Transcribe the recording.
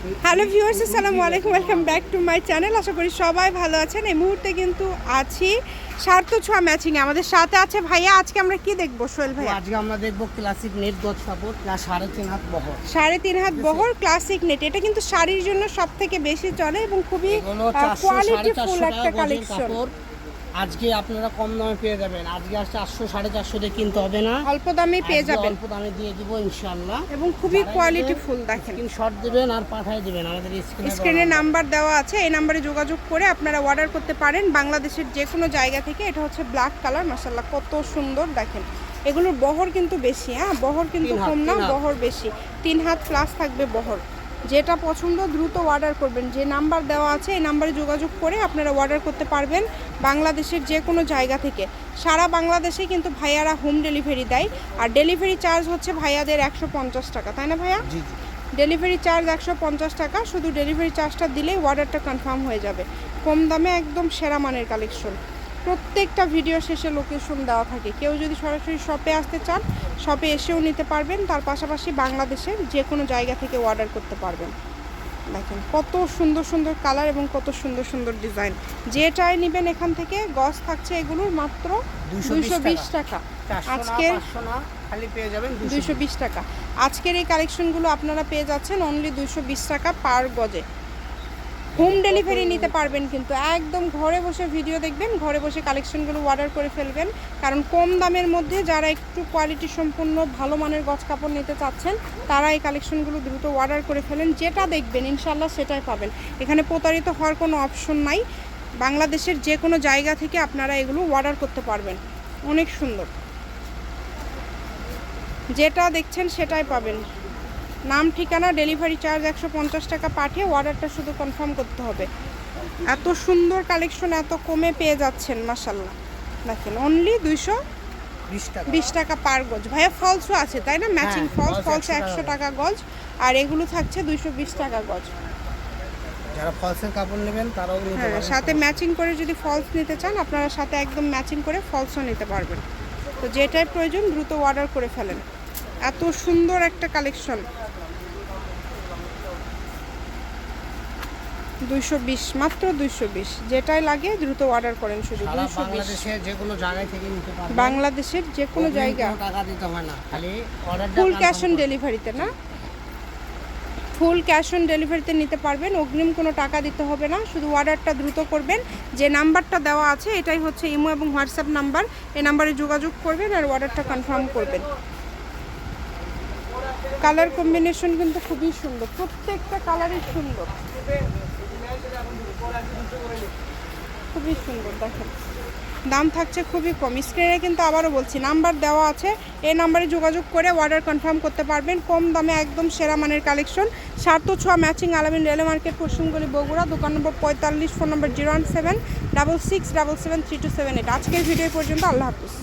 Hello viewers আসসালামু আলাইকুম welcome back to my channel. আশা করি সবাই ভালো আছেন। এই মুহূর্তে কিন্তু আছি সার্থ ছোঁয়া ম্যাচিং আমাদের সাথে আছে ভাইয়া আজকে আমরা কি দেখব সোহেল তো ভাইয়া? আজকে আমরা দেখব ক্লাসিক নেট গজ কাপড় যা সাড়ে তিন হাত বহর। সাড়ে তিন হাত বহর ক্লাসিক নেট এটা কিন্তু শাড়ির জন্য সব থেকে বেশি চলে এবং খুবই এগুলো চারশো সাড়ে কোয়ালিটি ফুল একটা কালেকশন আজকে আপনারা কম দামে পেয়ে যাবেন। আজকে আর চারশো সাড়ে চারশো দিয়ে কিনতে হবে না। অল্প দামে পেয়ে যাবেন। অল্প দামে দিয়ে দিব ইনশাল্লাহ এবং খুবই কোয়ালিটি ফুল দেখেন। শর্ট দেবেন আর পাঠিয়ে দেবেন। আমাদের স্ক্রিনে নাম্বার দেওয়া আছে। এই নাম্বারে যোগাযোগ করে আপনারা অর্ডার করতে পারেন। বাংলাদেশের যে কোনো জায়গা থেকে। এটা হচ্ছে ব্ল্যাক কালার মাসাল্লাহ কত সুন্দর দেখেন। এগুলোর বহর কিন্তু বেশি হ্যাঁ? বহর কিন্তু কম না বহর বেশি। তিন হাত প্লাস থাকবে বহর। যেটা পছন্দ দ্রুত অর্ডার করবেন। যে নাম্বার দেওয়া আছে এই নাম্বারে যোগাযোগ করে আপনারা অর্ডার করতে পারবেন বাংলাদেশের যে কোনো জায়গা থেকে। সারা বাংলাদেশে কিন্তু ভাইয়ারা হোম ডেলিভারি দেয়। আর ডেলিভারি চার্জ হচ্ছে ভাইয়াদের একশো পঞ্চাশ টাকা। তাই না ভাইয়া? ডেলিভারি চার্জ একশো পঞ্চাশ টাকা শুধু ডেলিভারি চার্জটা দিলেই অর্ডারটা কনফার্ম হয়ে যাবে। কম দামে একদম সেরা মানের কালেকশন প্রত্যেকটা ভিডিও শেষে লোকেশন দেওয়া থাকে। কেউ যদি সরাসরি শপে আসতে চান শপে এসেও নিতে পারবেন। তার পাশাপাশি বাংলাদেশের যে কোনো জায়গা থেকে অর্ডার করতে পারবেন। দেখেন কত সুন্দর সুন্দর কালার এবং কত সুন্দর সুন্দর ডিজাইন যেটাই নেবেন এখান থেকে গস থাকছে এগুলোর মাত্র দুইশো বিশ টাকা। আজকে খালি পেয়ে যাবেন দুইশো বিশ। টাকা। আজকের এই কালেকশনগুলো আপনারা পেয়ে যাচ্ছেন অনলি দুইশো বিশ টাকা পার গজে। হোম ডেলিভারি নিতে পারবেন কিন্তু একদম ঘরে বসে ভিডিও দেখবেন, ঘরে বসে কালেকশনগুলো অর্ডার করে ফেলবেন। কারণ কম দামের মধ্যে যারা একটু কোয়ালিটি সম্পূর্ণ ভালো মানের গছ কাপড় নিতে চাচ্ছেন, তারা এই কালেকশনগুলো দ্রুত অর্ডার করে ফেলেন। যেটা দেখবেন ইনশাল্লাহ সেটাই পাবেন। এখানে প্রতারিত হওয়ার কোনো অপশন নাই। বাংলাদেশের যে কোনো জায়গা থেকে আপনারা এগুলো অর্ডার করতে পারবেন। অনেক সুন্দর। যেটা দেখছেন সেটাই পাবেন। নাম ঠিকানা ডেলিভারি চার্জ একশো পঞ্চাশ টাকা পাঠিয়ে অর্ডারটা শুধু কনফার্ম করতে হবে। এত সুন্দর কালেকশন এত কমে পেয়ে যাচ্ছেন মাসাল্লাহ দেখেন অনলি দুইশো বিশ টাকা। পার গজ। ভাইয়া ফলসও আছে তাই না? ম্যাচিং ফলস ফলস একশো টাকা টাকা গজ। আর এগুলো থাকছে দুইশো বিশ টাকা গজ। যারা ফলসের কাপড় নেবেন তারাও হ্যাঁ সাথে ম্যাচিং করে যদি ফলস নিতে চান আপনারা সাথে একদম ম্যাচিং করে ফলসও নিতে পারবেন। তো যেটাই প্রয়োজন দ্রুত অর্ডার করে ফেলেন। এত সুন্দর একটা কালেকশন। দুইশো বিশ মাত্র দুইশো বিশ। যেটাই লাগে দ্রুত অর্ডার করেন শুধু দুইশো বাংলাদেশের যে কোনো জায়গায় থেকে নিতে পারবেন। বাংলাদেশের যে কোনো জায়গা। টাকা দিতে হয় না। খালি অর্ডারটা ফুল ক্যাশ অন ডেলিভারিতে না? ফুল ক্যাশ অন ডেলিভারিতে নিতে পারবেন অগ্রিম কোনো টাকা দিতে হবে না। শুধু অর্ডারটা দ্রুত করবেন। যে নাম্বারটা দেওয়া আছে এটাই হচ্ছে ইমো এবং হোয়াটসঅ্যাপ নাম্বার। এই নাম্বারে যোগাযোগ করবেন আর অর্ডারটা কনফার্ম করবেন। কালার কম্বিনেশন কিন্তু খুবই সুন্দর। প্রত্যেকটা কালারই সুন্দর। খুবই সুন্দর, দেখেন। দাম থাকছে খুবই কম। স্ক্রিনে কিন্তু আবারও বলছি নাম্বার দেওয়া আছে। এই নাম্বারে যোগাযোগ করে অর্ডার কনফার্ম করতে পারবেন। কম দামে একদম সেরা মানের কালেকশন সাত ছোঁয়া ম্যাচিং আলামিন রেল মার্কেট পশ্চিমগলি, বগুড়া, দোকান নম্বর পঁয়তাল্লিশ phone number zero one seven double six double seven three two seven eight আজকের ভিডিও পর্যন্ত, আল্লাহ হাফিজ।